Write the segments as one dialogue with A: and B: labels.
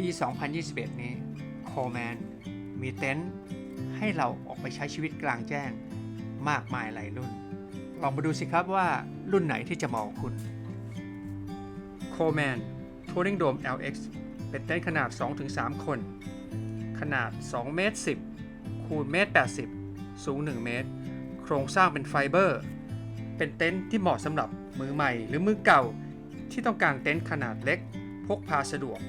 A: ปี 2021 นี้โคแมนมีเต็นท์ให้เราออกไปใช้ชีวิตกลางแจ้งมากมายหลายรุ่น ลองมาดูสิครับว่ารุ่นไหนที่จะเหมาะคุณโคแมน Touring Dome LX เป็นเต็นท์ขนาด 2-3 คน ขนาด2เมตร10คูณเมตร80 สูง 1 เมตร โครงสร้างเป็นไฟเบอร์ เป็นเต็นท์ที่เหมาะสำหรับมือใหม่หรือมือเก่าที่ต้องการเต็นท์ขนาดเล็ก พกพาสะดวก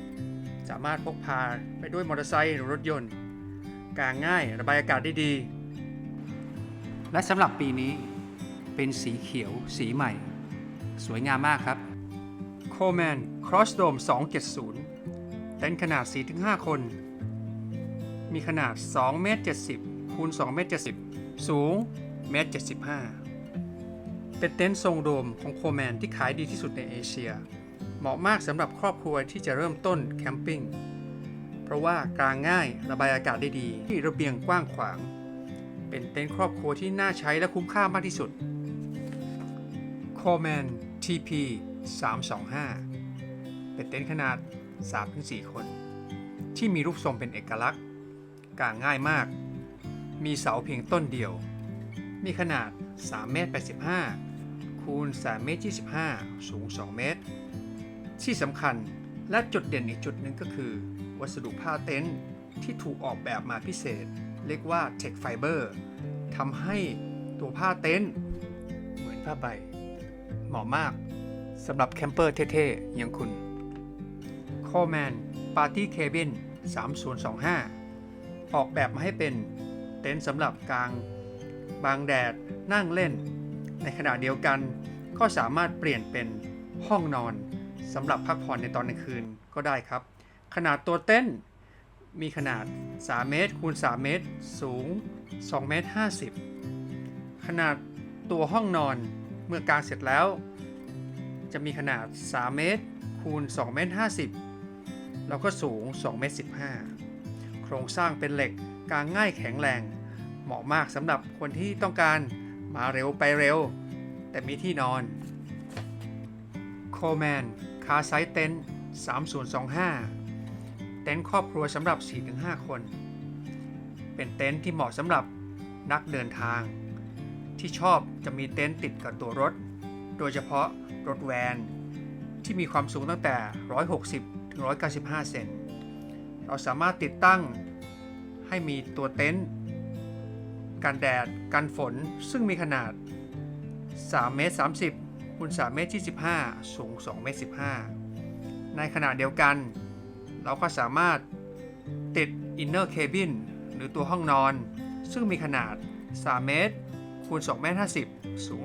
A: สามารถพกพาไปด้วยมอเตอร์ไซค์หรือรถยนต์ กางง่ายระบายอากาศได้ดี และสำหรับปีนี้เป็นสีเขียวสีใหม่ สวยงามมากครับ c o m a n Cross Dome 270 เต็นท์ขนาด 4-5 คน มีขนาด 2 เมตร 70 คูณ 2 เมตร 70 สูง เมตร 75 เป็นเต็นท์ทรงโดมของโคแมนที่ขายดีที่สุดในเอเชีย เหมาะมากสำหรับครอบครัวที่จะเริ่มต้นแคมปิ้ง เพราะว่ากางง่ายระบายอากาศได้ดี ที่ระเบียงกว้างขวาง เป็นเต็นท์ครอบครัวที่น่าใช้และคุ้มค่ามากที่สุด c o m a n TP 325 เป็นเต็นท์ขนาด 3-4 คน ที่มีรูปทรงเป็นเอกลักษณ์กางง่ายมาก มีเสาเพียงต้นเดียว มีขนาด3เมตร85คูณ3เมตร25 สูง 2 เมตร ที่สำคัญและจุดเด่นอีกจุดหนึ่งก็คือ วัสดุผ้าเต็นท์ที่ถูกออกแบบมาพิเศษ เรียกว่า Tech Fiber ทำให้ตัวผ้าเต็นท์เหมือนผ้าใบ เหมาะมากสำหรับแคมเปอร์เท่ๆ อย่างคุณ c o m a n Party Cabin 3025 ออกแบบมาให้เป็นเต็นท์สำหรับกลางบางแดดนั่งเล่น ในขณะเดียวกันก็สามารถเปลี่ยนเป็นห้องนอน สำหรับพักผ่อนในตอนกลางคืนก็ได้ครับ ขนาดตัวเต็นท์มีขนาด 3 เมตรคูณ 3 เมตร สูง 2 เมตร 50 ขนาดตัวห้องนอนเมื่อกางเสร็จแล้ว จะมีขนาด 3 เมตรคูณ 2 เมตร 50 แล้วก็สูง 2 เมตร 15 โครงสร้างเป็นเหล็กกางง่ายแข็งแรง เหมาะมากสำหรับคนที่ต้องการมาเร็วไปเร็ว แต่มีที่นอน โคแมน คาไซเต็น3025 เต็นท์ครอบครัวสำหรับ 4-5 คน เป็นเต็นท์ที่เหมาะสำหรับนักเดินทาง ที่ชอบจะมีเต็นท์ติดกับตัวรถ โดยเฉพาะรถแวนที่มีความสูงตั้งแต่ 160 ถึง 195 เซน เราสามารถติดตั้งให้มีตัวเต็นท์กันแดด กันฝน ซึ่งมีขนาด 3 เมตร 30 คูณ3เมตร25 สูง2เมตร15 ในขณะเดียวกัน เราก็สามารถติด Inner Cabin หรือตัวห้องนอน ซึ่งมีขนาด 3 เมตรคูณ2เมตร50 สูง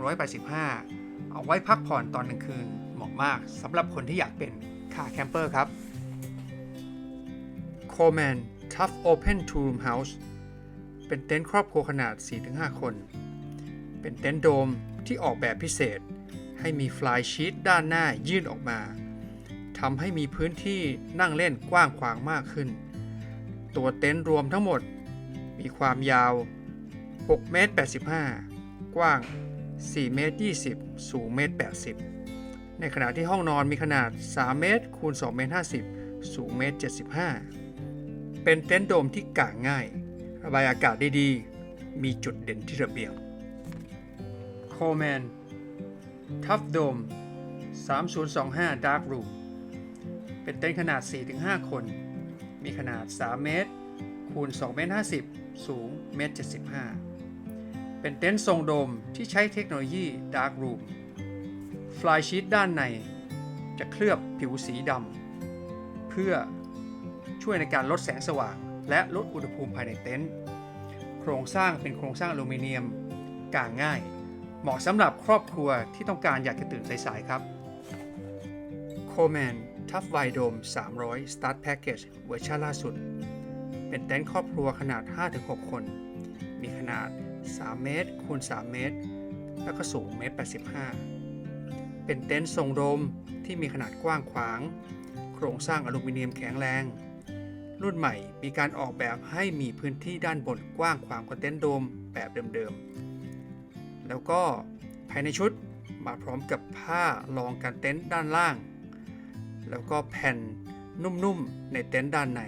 A: 185 เอาไว้พักผ่อนตอนกลางคืน เหมาะมากสำหรับคนที่อยากเป็นคาแคมเปอร์ครับ Coleman Tough Open Two Room House เป็นเต็นท์ครอบครัวขนาด 4-5 คน เป็นเต็นท์โดมที่ออกแบบพิเศษ ให้มีฟลายชีตด้านหน้ายื่นออกมาทำให้มีพื้นที่นั่งเล่นกว้างขวางมากขึ้น ตัวเต็นท์รวมทั้งหมด มีความยาว6เมตร85 กว้าง4เมตร20 สูงเมตร80 ในขณะที่ห้องนอนมีขนาด 3 เมตรคูณ2เมตร50 สูงเมตร75 เป็นเต็นท์โดมที่กางง่าย ระบายอากาศได้ดี มีจุดเด่นที่ระเบียง โคแมน ทัฟโดม3025 Dark Room เป็นเต็นท์ขนาด 4-5 คน มีขนาด 3 เมตร คูณ 2 เมตร 50 สูง เมตร 75 เป็นเต็นท์ทรงโดมที่ใช้เทคโนโลยี Dark Room ฟลายชีตด้านใน จะเคลือบผิวสีดำเพื่อช่วยในการลดแสงสว่าง และลดอุณหภูมิภายในเต็นท์ โครงสร้างเป็นโครงสร้างอลูมิเนียมกางง่าย เหมาะสำหรับครอบครัวที่ต้องการอยากจะตื่นสายๆครับ Coleman Tough w i d o m 300 Start Package เวอร์ชันล่าสุด เป็นเต็นท์ครอบครัวขนาด 5-6 คน มีขนาด 3 เมตรคูณ 3 เมตร แล้วก็สูงเมตร 85 เป็นเต็นท์ทรงโดมที่มีขนาดกว้างขวาง โครงสร้างอลูมิเนียมแข็งแรง รุ่นใหม่มีการออกแบบให้มีพื้นที่ด้านบนกว้างขวางกว่าเต็นท์โดมแบบเดิมๆ แล้วก็ภายในชุดมาพร้อมกับผ้ารองกันเต็นท์ด้านล่าง แล้วก็แผ่นนุ่มๆในเต็นท์ด้านใน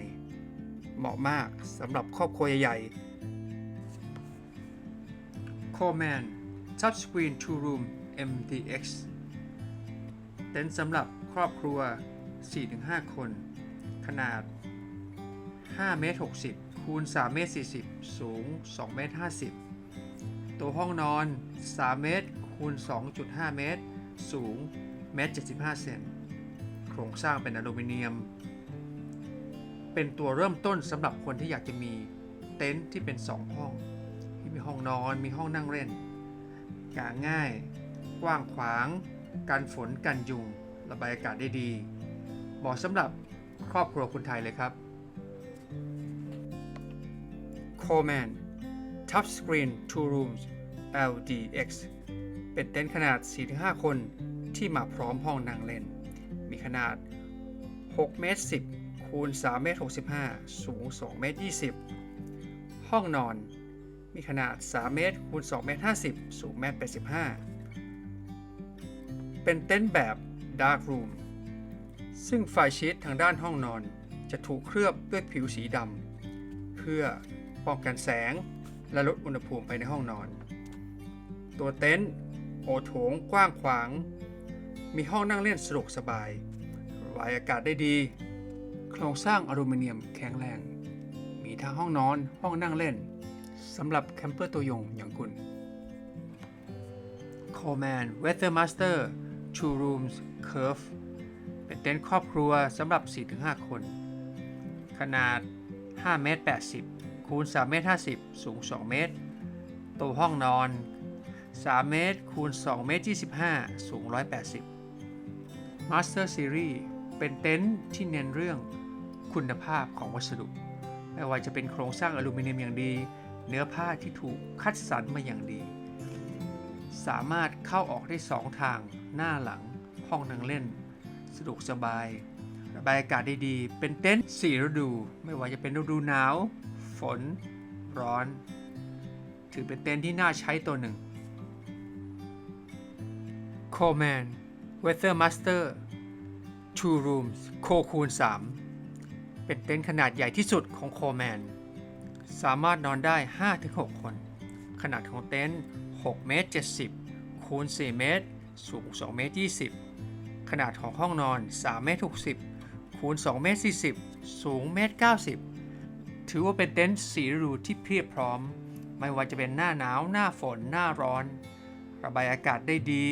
A: เหมาะมากสำหรับครอบครัวใหญ่ Coleman Touchscreen Two Room MDX เต็นท์สำหรับครอบครัว 4-5 คน ขนาด5เมตร60คูณ3เมตร40 สูง2เมตร50 ตัวห้องนอน 3 เมตรคูณ 2.5 เมตร สูงเมตร75 เซนโครงสร้างเป็นอลูมิเนียม เป็นตัวเริ่มต้นสำหรับคนที่อยากจะมีเต็นท์ที่เป็น 2 ห้อง ที่มีห้องนอน มีห้องนั่งเล่นกางง่าย กว้างขวาง กันฝน กันยุง ระบายอากาศได้ดี เหมาะสำหรับครอบครัวคนไทยเลยครับ Coleman Touchscreen Two Rooms LDX เป็นเต็นท์ขนาด 4-5 คนที่มาพร้อมห้องนั่งเล่น มีขนาด6เมตร10คูณ3เมตร65 สูง2เมตร20 ห้องนอน มีขนาด 3 เมตรคูณ2เมตร50 สูงเมตร85 เป็นเต็นท์แบบ Dark Room ซึ่งไฟชีตทางด้านห้องนอนจะถูกเคลือบด้วยผิวสีดำ เพื่อป้องกันแสง และลดอุณหภูมิภายในห้องนอน ตัวเต็นท์โอโถงกว้างขวาง มีห้องนั่งเล่นสะดวกสบายระบายอากาศได้ดี โครงสร้างอลูมิเนียมแข็งแรง มีทั้งห้องนอนห้องนั่งเล่นสำหรับแคมเปอร์ตัวยงอย่างคุณ Coleman Weathermaster Two Rooms Curve เป็นเต็นท์ครอบครัวสำหรับ 4-5 คน ขนาด5เมตร80 คูณ3เมตร50 สูง 2 เมตร ตัวห้องนอน 3 เมตรคูณ2เมตร25 สูง 180 Master Series เป็นเต็นท์ที่เน้นเรื่องคุณภาพของวัสดุ ไม่ว่าจะเป็นโครงสร้างอลูมิเนียมอย่างดี เนื้อผ้าที่ถูกคัดสรรมาอย่างดี สามารถเข้าออกได้ 2 ทาง หน้าหลัง ห้องนั่งเล่น สะดวกสบายระบายอากาศได้ดี เป็นเต็นท์สี่ฤดู ไม่ว่าจะเป็นฤดูหนาว ฝน ร้อน ถือเป็นเต็นท์ที่น่าใช้ตัวหนึ่ง Coleman Weathermaster Two Rooms โคคูณ 3 เป็นเต็นท์ขนาดใหญ่ที่สุดของ Coleman สามารถนอนได้ 5-6 คน ขนาดของเต็นท์6เมตร70คูณ4เมตร สูง2เมตร20 ขนาดของห้องนอน3เมตร60คูณ2เมตร40 สูงเมตร90 ถือว่าเป็นเต็นท์สีฤดูที่เพียบพร้อม ไม่ว่าจะเป็นหน้าหนาว หน้าฝน หน้าร้อน ระบายอากาศได้ดี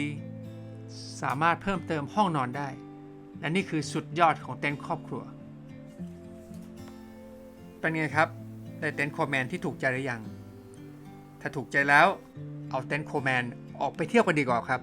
A: สามารถเพิ่มเติมห้องนอนได้ และนี่คือสุดยอดของเต็นท์ครอบครัว เป็นไงครับได้เต็นท์โคแมนที่ถูกใจหรือยัง ถ้าถูกใจแล้วเอาเต็นท์โคแมนออกไปเที่ยวกันดีกว่าครับ